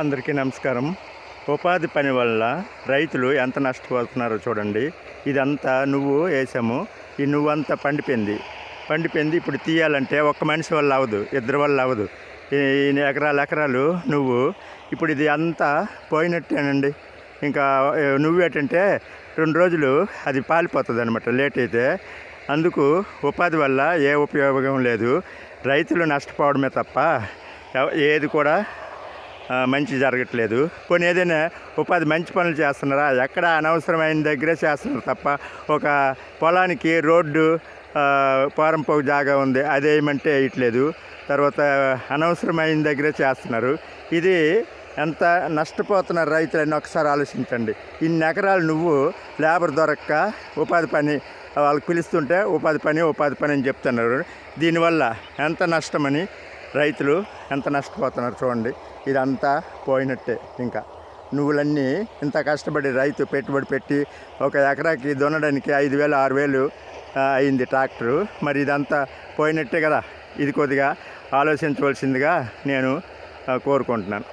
అందరికీ నమస్కారం. ఉపాధి పని వల్ల రైతులు ఎంత నష్టపోతున్నారో చూడండి. ఇదంతా నువ్వు వేసాము. ఈ నువ్వంతా పండిపోయింది. పండిపోయింది ఇప్పుడు తీయాలంటే ఒక్క మనిషి వల్ల అవ్వదు. ఇద్దరి వల్ల అవ్వదు. ఈ ఎకరాలు ఎకరాలు నువ్వు ఇప్పుడు ఇది అంతా పోయినట్టేనండి. ఇంకా నువ్వేటంటే రెండు రోజులు అది పాలిపోతుంది అనమాట లేట్ అయితే. అందుకు ఉపాధి వల్ల ఏ ఉపయోగం లేదు. రైతులు నష్టపోవడమే తప్ప ఏది కూడా మంచి జరగట్లేదు. కొన్ని ఏదైనా ఉపాధి మంచి పనులు చేస్తున్నారా? ఎక్కడ అనవసరమైన దగ్గరే చేస్తున్నారు తప్ప ఒక పొలానికి రోడ్డు ఆ, పోరంపోకు జాగా ఉంది అది వేయమంటే వేయట్లేదు. తర్వాత అనవసరమైన దగ్గరే చేస్తున్నారు. ఇది ఎంత నష్టపోతున్నారు రైతులని ఒకసారి ఆలోచించండి. ఇన్ని ఎకరాలు నువ్వు లేబర్ దొరక్క ఉపాధి పని వాళ్ళకి పిలుస్తుంటే ఉపాధి పని ఉపాధి పని అని చెప్తున్నారు. దీనివల్ల ఎంత నష్టమని రైతులు ఎంత నష్టపోతున్నారు చూడండి. ఇదంతా పోయినట్టే ఇంకా. నువ్వులన్నీ ఇంత కష్టపడి రైతు పెట్టుబడి పెట్టి ఒక ఎకరాకి దున్నడానికి ఐదు వేలు ఆరు వేలు అయింది ట్రాక్టరు. మరి ఇదంతా పోయినట్టే కదా. ఇది కొద్దిగా ఆలోచించవలసిందిగా నేను కోరుకుంటున్నాను.